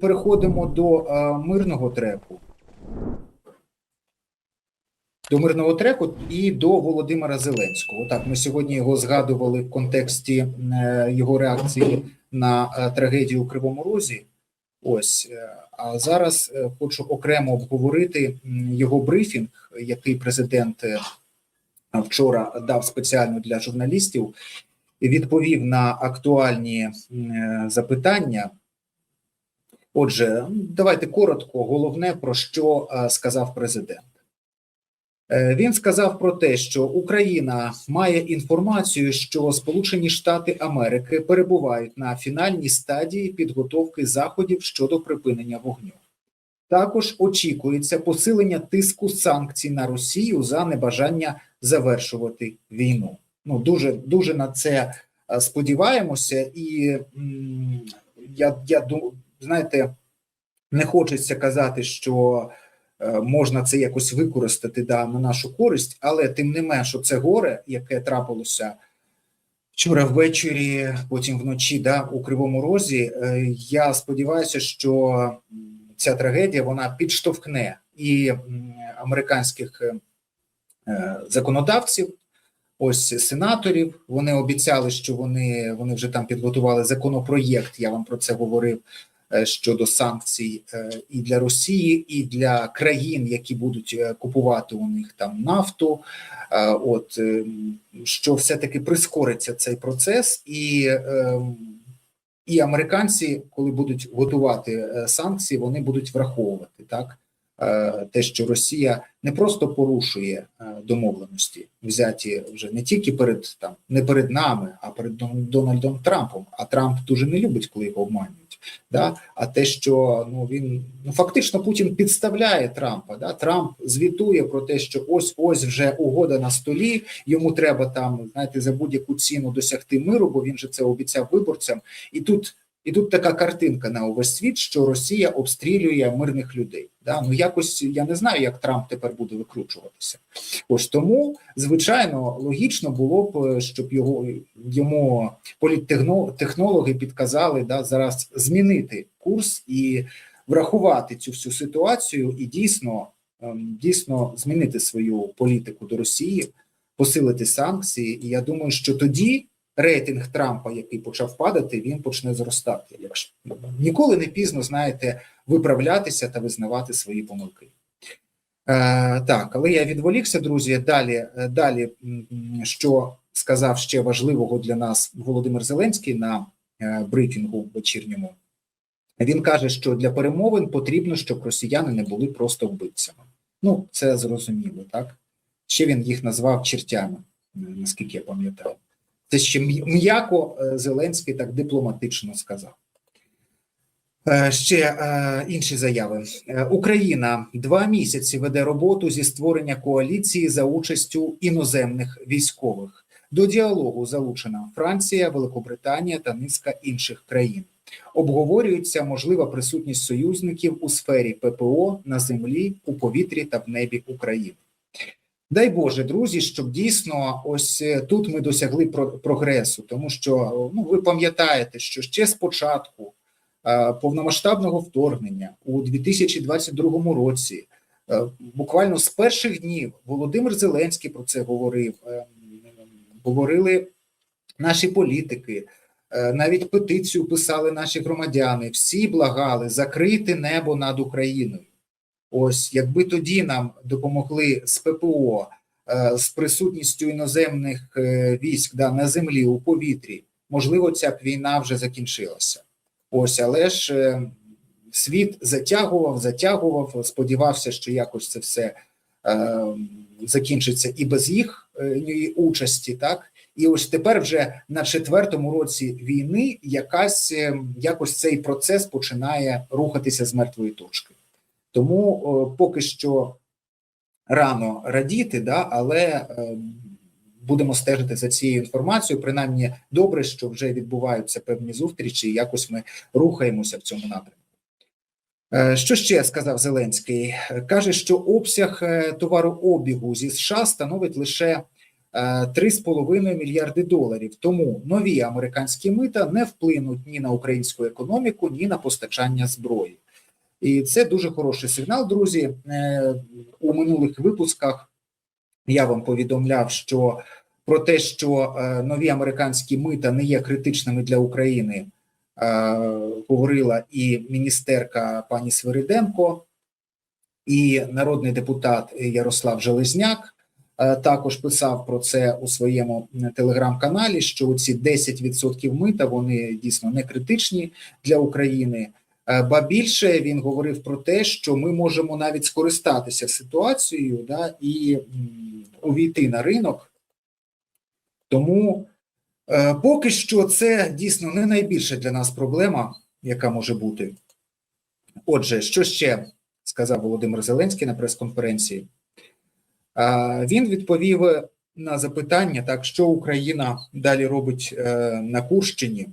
переходимо до е, мирного треку. До мирного треку і до Володимира Зеленського. Так, ми сьогодні його згадували в контексті е, його реакції на е, трагедію у Кривому Розі. Ось, а зараз хочу окремо обговорити його брифінг, який президент вчора дав спеціально для журналістів, відповів на актуальні запитання. Отже, давайте коротко. Головне про що е, сказав президент. Е, Він сказав про те, що Україна має інформацію, що Сполучені Штати Америки перебувають на фінальній стадії підготовки заходів щодо припинення вогню. Також очікується посилення тиску санкцій на Росію за небажання завершувати війну. Ну дуже дуже на це е, сподіваємося, і я, я ду- знаєте, не хочеться казати, що е, можна це якось використати да, на нашу користь, але тим не менш, це горе, яке трапилося вчора ввечері, потім вночі, да, у Кривому Розі. е, Я сподіваюся, що ця трагедія вона підштовхне і американських е, законодавців. Ось сенаторів. Вони обіцяли, що вони, вони вже там підготували законопроєкт. Я вам про це говорив щодо санкцій е, і для Росії, і для країн, які будуть е, купувати у них там нафту. Е, От е, що все-таки прискориться цей процес, і, е, і американці, коли будуть готувати е, санкції, вони будуть враховувати так. е, Те, що Росія не просто порушує е, домовленості, взяті вже не тільки перед там не перед нами, а перед Дональдом Трампом. А Трамп дуже не любить, коли його обманюють. Да? А те, що ну він ну фактично Путін підставляє Трампа. Да? Трамп звітує про те, що ось ось вже угода на столі. Йому треба там знаєте за будь-яку ціну досягти миру, бо він же це обіцяв виборцям. І тут і тут така картинка на увесь світ, що Росія обстрілює мирних людей. Да? Ну якось я не знаю, як Трамп тепер буде викручуватися. Ось тому, звичайно, логічно було б, е, щоб його йому політтехнологи підказали да, зараз змінити курс і врахувати цю всю ситуацію, і дійсно, ем, дійсно змінити свою політику до Росії, посилити санкції. І я думаю, що тоді рейтинг Трампа, який почав падати, він почне зростати. Якщо ніколи не пізно знаєте виправлятися та визнавати свої помилки. Е, так, але я відволікся, друзі. Далі, е, далі, що сказав ще важливого для нас Володимир Зеленський на е, брифінгу вечірньому. Він каже, що для перемовин потрібно, щоб росіяни не були просто вбивцями. Ну, це зрозуміло, так? Ще він їх назвав чертями, наскільки я пам'ятаю. Це ще м'яко е, Зеленський так дипломатично сказав. Е, Ще е, інші заяви. Україна два місяці веде роботу зі створення коаліції за участю іноземних військових. До діалогу залучена Франція, Великобританія та низка інших країн. Обговорюється можлива присутність союзників у сфері ППО на землі, у повітрі та в небі України. Дай Боже, друзі, щоб дійсно ось е, тут ми досягли про- прогресу, тому що ну ви пам'ятаєте, що ще спочатку е, повномасштабного вторгнення у 2022 році, е, буквально з перших днів Володимир Зеленський про це говорив. Говорили наші політики, навіть петицію писали наші громадяни. Всі благали закрити небо над Україною. Ось якби тоді нам допомогли з ППО, е, з присутністю іноземних е, військ да, на землі у повітрі, можливо, ця б війна вже закінчилася. Ось, але ж е, світ затягував, затягував, сподівався, що якось це все е, закінчиться і без їх е, участі, так. І ось тепер вже на четвертому році війни якась якось цей процес починає рухатися з мертвої точки. Тому поки що рано радіти, да, але е, будемо стежити за цією інформацією. Принаймні, добре, що вже відбуваються певні зустрічі, і якось ми рухаємося в цьому напрямку. Е, Що ще сказав Зеленський? Каже, що обсяг е, товарообігу зі США становить лише е, 3,5 мільярди доларів. Тому нові американські мита не вплинуть ні на українську економіку, ні на постачання зброї. І це дуже хороший сигнал, друзі. Е, У минулих випусках я вам повідомляв, що про те, що е, нові американські мита не є критичними для України, е, говорила і міністерка пані Свириденко, і народний депутат Ярослав Железняк. Також писав про це у своєму телеграм-каналі, що ці 10% мита вони дійсно не критичні для України. Е, Ба більше він говорив про те, що ми можемо навіть скористатися ситуацією да, і увійти на ринок. Тому е, поки що це дійсно не найбільша для нас проблема, яка може бути. Отже, що ще сказав Володимир Зеленський на прес-конференції? Е, Він відповів на запитання, так що Україна далі робить на Курщині.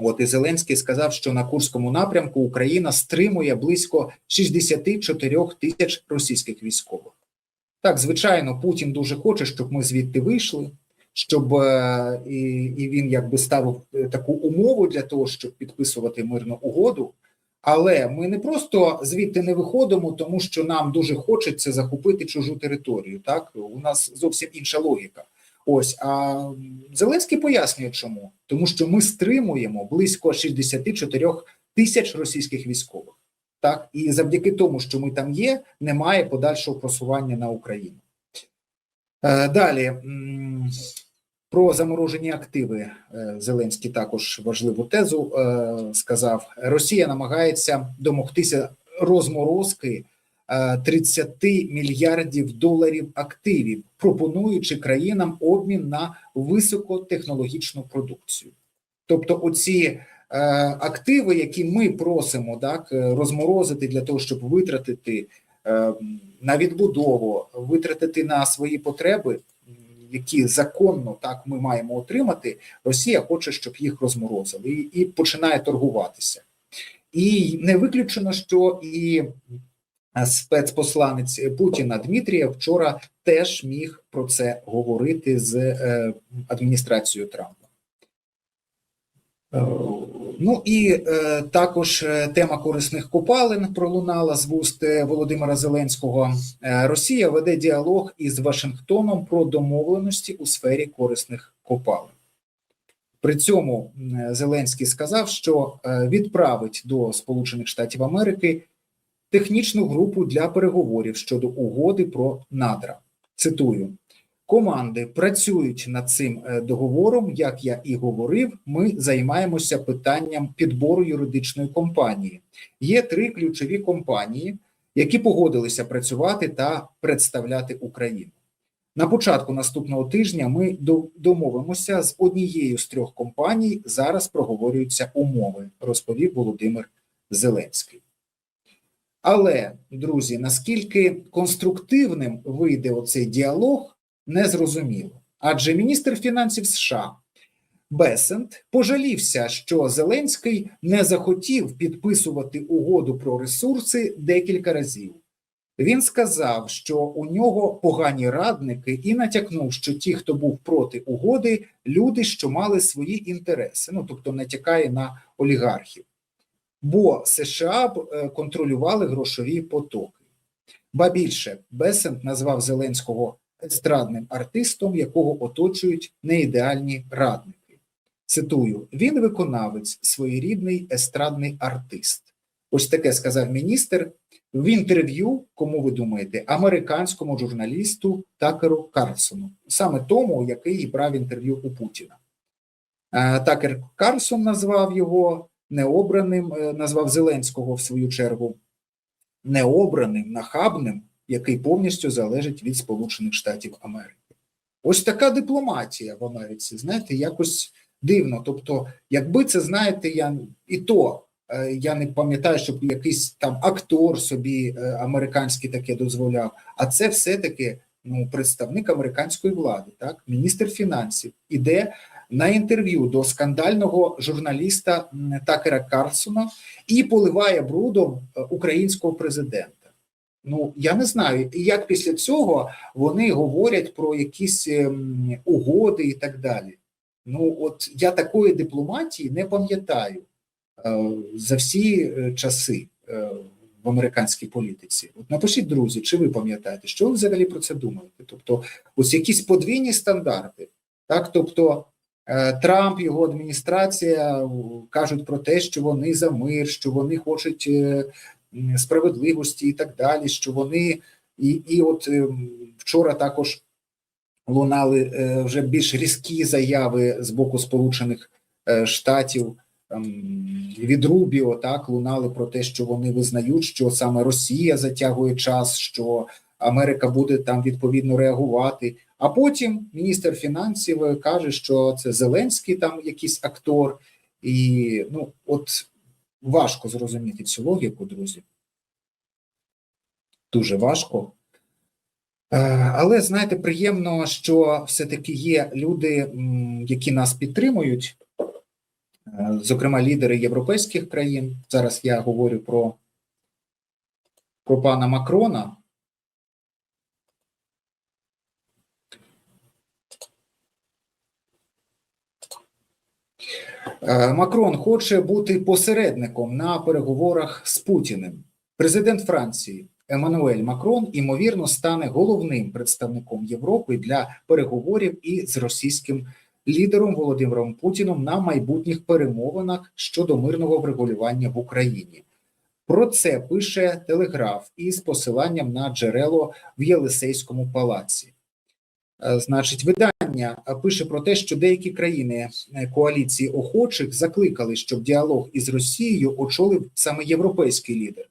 От і Зеленський сказав, що на Курському напрямку Україна стримує близько 64 тисяч російських військових. Так, звичайно, Путін дуже хоче, щоб ми звідти вийшли, щоб е, і, і він якби ставив е, таку умову для того, щоб підписувати мирну угоду. Але ми не просто звідти не виходимо, тому що нам дуже хочеться захопити чужу територію. Так у нас зовсім інша логіка. Ось а Зеленський пояснює, чому тому, що ми стримуємо близько 64 тисяч російських військових. Так і завдяки тому, що ми там є, немає подальшого просування на Україну. Е, Далі про заморожені активи е, Зеленський також важливу тезу е, сказав: Росія намагається домогтися розморозки 30 мільярдів доларів активів, пропонуючи країнам обмін на високотехнологічну продукцію. Тобто, оці е, активи, які ми просимо так е, розморозити для того, щоб витратити е, на відбудову, витратити на свої потреби, які законно так ми маємо отримати. Росія хоче, щоб їх розморозили, і, і починає торгуватися. І не виключено, що і спецпосланець Путіна Дмитрія вчора теж міг про це говорити з е, адміністрацією Трампа. Ну і е, також е, тема корисних копалин пролунала з вуст е, Володимира Зеленського. Росія веде діалог із Вашингтоном про домовленості у сфері корисних копалин. При цьому Зеленський сказав, що відправить до Сполучених Штатів Америки технічну групу для переговорів щодо угоди про надра. Цитую: команди працюють над цим е, договором. Як я і говорив, ми займаємося питанням підбору юридичної компанії. Є три ключові компанії, які погодилися працювати та представляти Україну. На початку наступного тижня ми домовимося з однією з трьох компаній. Зараз проговорюються умови, розповів Володимир Зеленський. Але, друзі, наскільки конструктивним вийде оцей діалог, незрозуміло. Адже міністр фінансів США Бесент пожалівся, що Зеленський не захотів підписувати угоду про ресурси декілька разів. Він сказав, що у нього погані радники, і натякнув, що ті, хто був проти угоди, люди, що мали свої інтереси, ну тобто натякає на олігархів бо США б е, контролювали грошові потоки. Ба більше Бесент назвав Зеленського естрадним артистом, якого оточують неідеальні радники. Цитую: він виконавець, своєрідний естрадний артист. Ось таке сказав міністр в інтерв'ю, кому ви думаєте, американському журналісту Такеру Карлсону, саме тому, який брав інтерв'ю у Путіна. Е, Такер Карлсон назвав його необраним, е, назвав Зеленського в свою чергу необраним, нахабним, який повністю залежить від Сполучених Штатів Америки. Ось така дипломатія в Америці, знаєте, якось дивно. Тобто, якби це знаєте, я і то е, я не пам'ятаю, щоб якийсь там актор собі е, американський таке дозволяв, а це все-таки ну, представник американської влади, так, міністр фінансів, іде на інтерв'ю до скандального журналіста Такера Карлсона і поливає брудом е, українського президента. Ну я не знаю, і як після цього вони говорять про якісь ем, угоди і так далі. Ну, от я такої дипломатії не пам'ятаю е, за всі е, часи е, в американській політиці. От напишіть, друзі, чи ви пам'ятаєте, що ви взагалі про це думаєте? Тобто, ось якісь подвійні стандарти, так тобто. е, Трамп, його адміністрація е, кажуть про те, що вони за мир, що вони хочуть е, справедливості і так далі. Що вони і, і от вчора також лунали вже більш різкі заяви з боку Сполучених Штатів від Рубіо. Так лунали про те, що вони визнають, що саме Росія затягує час, що Америка буде там відповідно реагувати. А потім міністр фінансів е, каже, що це Зеленський там якийсь актор, і ну от важко зрозуміти цю логіку, друзі. Дуже важко. Е, Але знаєте, приємно, що все-таки є люди, які нас підтримують, зокрема лідери європейських країн. Зараз я говорю про, про пана Макрона. Е, Макрон хоче бути посередником на переговорах з Путіним. Президент Франції Еммануель Макрон ймовірно стане головним представником Європи для переговорів із російським лідером Володимиром Путіном на майбутніх перемовинах щодо мирного врегулювання в Україні. Про це пише Телеграф із посиланням на джерело в Єлисейському палаці. Е, Значить, видання пише про те, що деякі країни е, коаліції охочих закликали, щоб діалог із Росією очолив саме європейський лідер.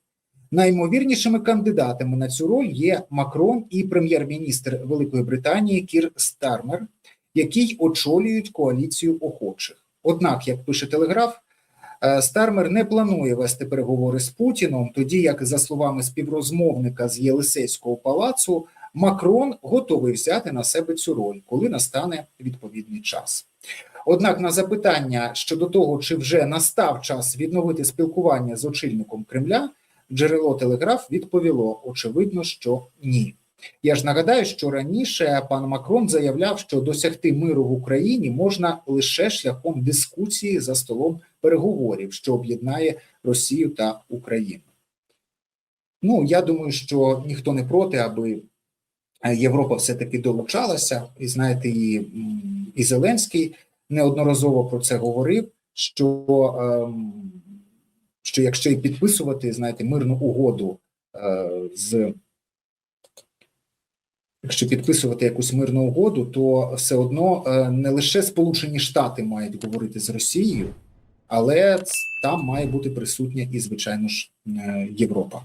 Наймовірнішими кандидатами на цю роль є Макрон і прем'єр-міністр Великої Британії Кір Стармер, які очолюють коаліцію охочих. Однак, як пише Телеграф, е, Стармер не планує вести переговори з Путіном, тоді як, за словами співрозмовника з Єлисейського палацу, Макрон готовий взяти на себе цю роль, коли настане відповідний час. Однак на запитання щодо того, чи вже настав час відновити спілкування з очільником Кремля, джерело Телеграф відповіло очевидно, що ні. Я ж нагадаю, що раніше пан Макрон заявляв, що досягти миру в Україні можна лише шляхом дискусії за столом переговорів, що об'єднає Росію та Україну. Ну я думаю, що ніхто не проти, аби Європа все-таки долучалася, і знаєте, і, і Зеленський неодноразово про це говорив. Що, ем, що якщо і підписувати, знаєте, мирну угоду е, з якщо підписувати якусь мирну угоду, то все одно е, не лише Сполучені Штати мають говорити з Росією, але там має бути присутня і, звичайно ж, е, Європа.